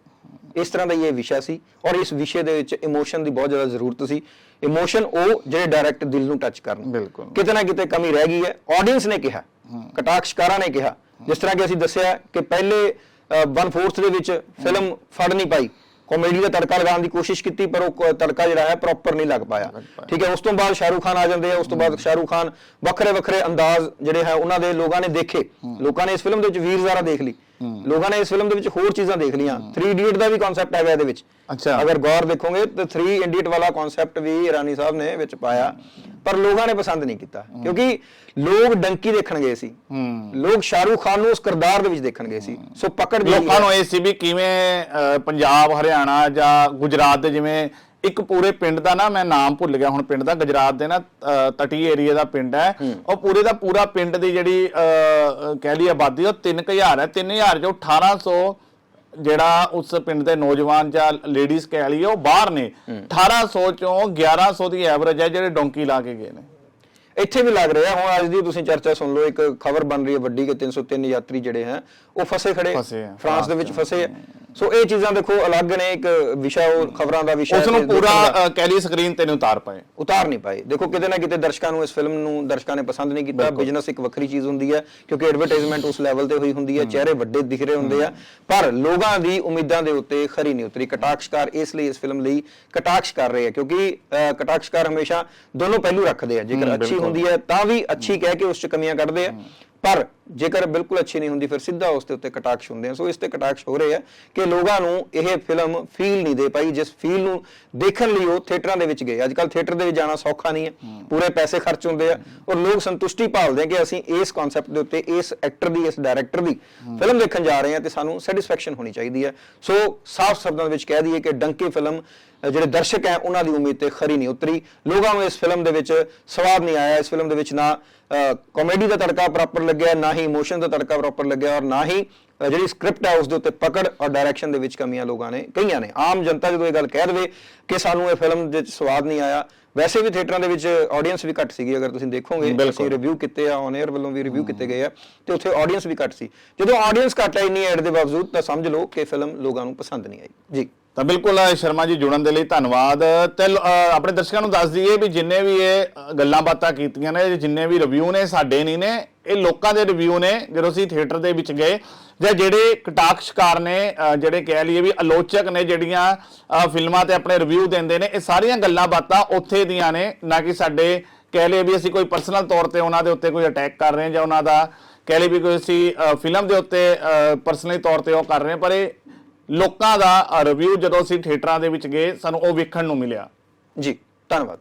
ਇਸ ਤਰ੍ਹਾਂ ਦਾ ਇਹ ਵਿਸ਼ਾ ਸੀ ਔਰ ਇਸ ਵਿਸ਼ੇ ਦੇ ਵਿੱਚ ਇਮੋਸ਼ਨ ਦੀ ਬਹੁਤ ਜ਼ਿਆਦਾ ਜ਼ਰੂਰਤ ਸੀ। ਇਮੋਸ਼ਨ ਉਹ ਜਿਹੜੇ ਡਾਇਰੈਕਟ ਦਿਲ ਨੂੰ ਟੱਚ ਕਰਨ। ਬਿਲਕੁਲ। ਕਿਤੇ ਨਾ ਕਿਤੇ ਕਮੀ ਰਹਿ ਗਈ ਹੈ। ਆਡੀਅנס ਨੇ ਕਿਹਾ ਕਟਾਕਸ਼ਕਾਰਾਂ ਨੇ ਕਿਹਾ ਜਿਸ ਤਰ੍ਹਾਂ ਕਿ ਅਸੀਂ ਦੱਸਿਆ ਕਿ ਪਹਿਲੇ 1/4 ਦੇ ਵਿੱਚ ਫਿਲਮ ਫੜ ਨਹੀਂ ਪਾਈ। ਕਾਮੇਡੀ ਦਾ ਤੜਕਾ ਲਗਾਉਣ ਦੀ ਕੋਸ਼ਿਸ਼ ਕੀਤੀ ਪਰ ਉਹ ਤੜਕਾ ਜਿਹੜਾ ਹੈ ਪ੍ਰੋਪਰ ਨਹੀਂ ਲੱਗ ਪਾਇਆ। ਠੀਕ ਹੈ ਉਸ ਤੋਂ ਬਾਅਦ ਸ਼ਾਹਰੂਖ ਖਾਨ ਆ ਜਾਂਦੇ ਆ ਉਸ ਤੋਂ ਬਾਅਦ ਸ਼ਾਹਰੂਖ ਖਾਨ ਵੱਖਰੇ ਵੱਖਰੇ ਅੰਦਾਜ਼ ਜਿਹੜੇ ਹੈ ਉਹਨਾਂ ਦੇ ਲੋਕਾਂ ਨੇ ਦੇਖੇ। ਲੋਕਾਂ ਨੇ ਇਸ ਫਿਲਮ ਦੇ ਵਿੱਚ ਵੀਰ ਜ਼ਾਰਾ ਦੇਖ ਲਈ। ਲੋਕਾਂ ਨੇ ਇਸ ਫਿਲਮ ਦੇ ਵਿੱਚ ਹੋਰ ਚੀਜ਼ਾਂ ਦੇਖ ਲਈਆਂ 3 ਇਡੀਅਟ ਦਾ ਵੀ ਕਨਸੈਪਟ ਹੈਗਾ ਇਹਦੇ ਵਿੱਚ। ਅੱਛਾ। ਅਗਰ ਗੌਰ ਦੇਖੋਗੇ ਤਾਂ 3 ਇਡੀਅਟ ਵਾਲਾ ਕਨਸੈਪਟ ਵੀ ਰਾਣੀ ਸਾਹਿਬ ਨੇ ਵਿੱਚ ਪਾਇਆ ਪਰ ਲੋਕਾਂ ਨੇ ਪਸੰਦ ਨਹੀਂ ਕੀਤਾ। ਕਿਉਂਕਿ ਲੋਕ ਡੰਕੀ ਦੇਖਣ ਗਏ ਸੀ। ਲੋਕ ਸ਼ਾਹਰੂਖ ਖਾਨ ਨੂੰ ਉਸ ਕਿਰਦਾਰ ਦੇ ਵਿੱਚ ਦੇਖਣ ਗਏ ਸੀ। ਸੋ ਪਕੜ ਜਿਹੜੀ ਲੋਕਾਂ ਨੂੰ ਇਹ ਸੀ ਵੀ ਕਿਵੇਂ ਪੰਜਾਬ ਹਰਿਆਣਾ ਜਾਂ ਗੁਜਰਾਤ ਦੇ ਜਿਵੇਂ ਇੱਕ ਪੂਰੇ ਪਿੰਡ ਦਾ ਨਾ ਮੈਂ ਨਾਮ ਭੁੱਲ ਗਿਆ ਹੁਣ ਪਿੰਡ ਦਾ ਗੁਜਰਾਤ ਦੇ ਨਾ ਤਟੀ ਏਰੀਆ ਦਾ ਪਿੰਡ ਹੈ। ਉਹ ਪੂਰੇ ਦਾ ਪੂਰਾ ਪਿੰਡ ਦੀ ਜਿਹੜੀ ਕਹਿ ਲਈ ਆਬਾਦੀ ਉਹ 3000 ਹੈ। 3000 ਚੋਂ 1800 ਜਿਹੜਾ ਉਸ ਪਿੰਡ ਦੇ ਨੌਜਵਾਨ ਜਾਂ ਲੇਡੀਜ਼ ਕਹਿ ਲਈਏ ਉਹ ਬਾਹਰ ਨੇ। 1800 ਚੋਂ 1100 ਦੀ ਐਵਰੇਜ ਹੈ ਜਿਹੜੇ ਡੋਂਕੀ ਲਾ ਕੇ ਗਏ ਨੇ। ਇੱਥੇ ਵੀ ਲੱਗ ਰਿਹਾ। ਹੁਣ ਅੱਜ ਦੀ ਤੁਸੀਂ ਚਰਚਾ ਸੁਣ ਲਓ ਇੱਕ ਖਬਰ ਬਣ ਰਹੀ ਹੈ ਵੱਡੀ ਕਿ 303 ਯਾਤਰੀ ਜਿਹੜੇ ਹੈ ਉਹ ਫਸੇ ਖੜੇ। ਫਰਾਂਸ ਦੇ ਵਿੱਚ ਫਸੇ। ਆ। ਸੋ ਇਹ ਚੀਜ਼ਾਂ ਦੇਖੋ ਅਲੱਗ ਨੇ ਇੱਕ ਵਿਸ਼ਾ ਉਹ ਖਬਰਾਂ ਦਾ ਵਿਸ਼ਾ ਉਸ ਨੂੰ ਹੈ ਪੂਰਾ ਲਈ ਸਕਰੀਨ ਤੇ ਨਹੀਂ ਉਤਾਰ ਪਾਏ। ਉਤਾਰ ਨਹੀਂ ਪਾਏ। ਦੇਖੋ ਕਿਤੇ ਨਾ ਕਿਤੇ ਦਰਸ਼ਕਾਂ ਨੂੰ ਇਸ ਫਿਲਮ ਨੂੰ ਦਰਸ਼ਕਾਂ ਨੇ ਪਸੰਦ ਨਹੀਂ ਕੀਤਾ। ਬਿਜ਼ਨਸ ਇੱਕ ਵੱਖਰੀ ਚੀਜ਼ ਹੁੰਦੀ ਹੈ ਕਿਉਂਕਿ ਐਡਵਰਟਾਈਜ਼ਮੈਂਟ ਉਸ ਲੈਵਲ ਤੇ ਹੋਈ ਹੁੰਦੀ ਹੈ। ਚਿਹਰੇ ਵੱਡੇ ਦਿਖ ਰਹੇ ਹੁੰਦੇ ਆ। ਪਰ ਲੋਕਾਂ ਦੀ ਉਮੀਦਾਂ ਦੇ ਉੱਤੇ ਖਰੀ ਨਹੀਂ ਉਤਰੀ। ਕਟਾਕਸ਼ਕਾਰ ਇਸ ਲਈ ਇਸ ਫਿਲਮ ਲਈ ਕਟਾਕਸ਼ ਕਰ ਰਹੇ ਆ ਕਿਉਂਕਿ ਕਟਾਕਸ਼ਕਾਰ ਹਮੇਸ਼ਾ ਦੋਨੋਂ ਪਹਿਲੂ ਰੱਖਦੇ ਆ। ਜੇਕਰ ਅੱਛੀ ਹੁੰਦੀ ਹੈ ਤਾਂ ਵੀ ਅੱਛੀ ਕਹਿ ਕੇ ਉਸ ਚ ਕਮੀਆਂ ਕੱਢਦੇ ਆ। ਪਰ ਜੇਕਰ ਬਿਲਕੁਲ ਅੱਛੀ ਨਹੀਂ ਹੁੰਦੀ ਫਿਰ ਸਿੱਧਾ ਉਸ ਦੇ ਉੱਤੇ ਕਟਾਕਸ਼ ਹੁੰਦੇ ਆ। ਸੋ ਇਸ ਤੇ ਕਟਾਕਸ਼ ਹੋ ਰਹੇ ਆ ਕਿ ਲੋਕਾਂ ਨੂੰ ਇਹ ਫਿਲਮ ਫੀਲ ਨਹੀਂ ਦੇ ਪਾਈ ਜਿਸ ਫੀਲ ਨੂੰ ਦੇਖਣ ਲਈ ਉਹ ਥੀਏਟਰਾਂ ਦੇ ਵਿੱਚ ਗਏ। ਅੱਜ ਕੱਲ ਥੀਏਟਰ ਦੇ ਵਿੱਚ ਜਾਣਾ ਸੌਖਾ ਨਹੀਂ ਹੈ। ਪੂਰੇ ਪੈਸੇ ਖਰਚ ਹੁੰਦੇ ਆ ਔਰ ਲੋਕ ਸੰਤੁਸ਼ਟੀ ਭਾਲਦੇ ਆ ਕਿ ਅਸੀਂ ਇਸ ਕਨਸੈਪਟ ਦੇ ਉੱਤੇ ਇਸ ਐਕਟਰ ਦੀ ਇਸ ਡਾਇਰੈਕਟਰ ਦੀ ਫਿਲਮ ਦੇਖਣ ਜਾ ਰਹੇ ਹਾਂ ਤੇ ਸਾਨੂੰ ਸੈਟੀਸਫੈਕਸ਼ਨ ਹੋਣੀ ਚਾਹੀਦੀ ਹੈ ਸੋ ਸਾਫ਼ ਸ਼ਬਦਾਂ ਦੇ ਵਿੱਚ ਕਹਿ ਦਈਏ ਕਿ ਡੰਕੇ ਫਿਲਮ ਜਿਹੜੇ ਦਰਸ਼ਕ ਹੈ ਉਹਨਾਂ ਦੀ ਉਮੀਦ ਤੇ ਖਰੀ ਨਹੀਂ ਉਤਰੀ। ਲੋਕਾਂ ਨੂੰ ਇਸ ਫਿਲਮ ਦੇ ਵਿੱਚ ਸਵਾਦ ਨਹੀਂ ਆਇਆ। ਇਸ ਫਿਲਮ ਦੇ ਵਿੱਚ ਨਾ ਕਾਮੇਡੀ ਦਾ ਤੜਕਾ ਪ੍ਰੋਪਰ ਲੱਗਿਆ ਨਾ ਹੀ ਇਮੋਸ਼ਨ ਦਾ ਤੜਕਾ ਪ੍ਰੋਪਰ ਲੱਗਿਆ ਔਰ ਨਾ ਹੀ ਜਿਹੜੀ ਸਕ੍ਰਿਪਟ ਹੈ ਉਸ ਦੇ ਉੱਤੇ ਪਕੜ ਔਰ ਡਾਇਰੈਕਸ਼ਨ ਦੇ ਵਿੱਚ ਕਮੀਆਂ ਲੋਕਾਂ ਨੇ ਕਈਆਂ ਨੇ। ਆਮ ਜਨਤਾ ਜਦੋਂ ਇਹ ਗੱਲ ਕਹਿ ਦਵੇ ਕਿ ਸਾਨੂੰ ਇਹ ਫਿਲਮ ਦੇ ਵਿੱਚ ਸਵਾਦ ਨਹੀਂ ਆਇਆ ਵੈਸੇ ਵੀ ਥੀਏਟਰਾਂ ਦੇ ਵਿੱਚ ਆਡੀਅੰਸ ਵੀ ਘੱਟ ਸੀਗੀ ਅਗਰ ਤੁਸੀਂ ਦੇਖੋਗੇ ਅਸੀਂ ਰਿਵਿਊ ਕੀਤੇ ਆ ਔਨ 에ਅਰ ਵੱਲੋਂ ਵੀ ਰਿਵਿਊ ਕੀਤੇ ਗਏ ਆ ਤੇ ਉੱਥੇ ਆਡੀਅੰਸ ਵੀ ਘੱਟ ਸੀ। ਜਦੋਂ ਆਡੀਅੰਸ ਘੱਟ ਹੈ ਇੰਨੀ ਐਡ ਦੇ ਬਾਵਜੂਦ ਤਾਂ ਸਮਝ ਲਓ ਕਿ ਫਿਲਮ ਲੋਕਾਂ ਨੂੰ ਪਸੰਦ ਨਹੀਂ ਆਈ। ਜੀ। ਤਾਂ ਬਿਲਕੁਲ ਸ਼ਰਮਾ ਜੀ ਜੁੜਨ ਦੇ ਲਈ ਧੰਨਵਾਦ। ਤੇ ਆਪਣੇ ਦਰਸ਼ਕਾਂ ਨੂੰ ਦੱਸ ਦਈਏ ਵੀ ਜਿੰਨੇ ਵੀ ਇਹ ਗੱਲਾਂ ਬਾਤਾਂ ਕੀਤੀਆਂ ਨੇ ਜਿੰਨੇ ਵੀ ਰਿਵਿਊ ਨੇ ਸਾਡੇ ਨਹੀਂ ਨੇ ਇਹ ਲੋਕਾਂ ਦੇ ਰਿਵਿਊ ਨੇ, ਜਦੋਂ ਅਸੀਂ ਥੀਏਟਰ ਦੇ ਵਿੱਚ ਗਏ, ਜਾਂ ਜਿਹੜੇ ਕਟਾਕਸ਼ਕਾਰ ਨੇ ਜਿਹੜੇ ਕਹਿ ਲਈਏ ਵੀ ਆਲੋਚਕ ਨੇ ਜਿਹੜੀਆਂ ਫਿਲਮਾਂ ਤੇ ਆਪਣੇ ਰਿਵਿਊ ਦਿੰਦੇ ਨੇ, ਇਹ ਸਾਰੀਆਂ ਗੱਲਾਂ ਬਾਤਾਂ ਉੱਥੇ ਦੀਆਂ ਨੇ, ਨਾ ਕਿ ਸਾਡੇ ਕਹਿ ਲਈਏ ਵੀ ਅਸੀਂ ਕੋਈ ਪਰਸਨਲ ਤੌਰ ਤੇ ਉਹਨਾਂ ਦੇ ਉੱਤੇ ਕੋਈ ਅਟੈਕ ਕਰ ਰਹੇ ਜਾਂ ਉਹਨਾਂ ਦਾ ਕਹਿ ਲਈਏ ਵੀ ਕੋਈ ਅਸੀਂ ਫਿਲਮ ਦੇ ਉੱਤੇ ਪਰਸਨਲੀ ਤੌਰ ਤੇ ਉਹ ਕਰ ਰਹੇ ਪਰ ਇਹ ਲੋਕਾਂ ਦਾ ਰਿਵਿਊ ਜਦੋਂ ਅਸੀਂ ਥੀਏਟਰਾਂ ਦੇ ਵਿੱਚ ਗਏ, ਸਾਨੂੰ ਉਹ ਵੇਖਣ ਨੂੰ ਮਿਲਿਆ। ਜੀ, ਧੰਨਵਾਦ।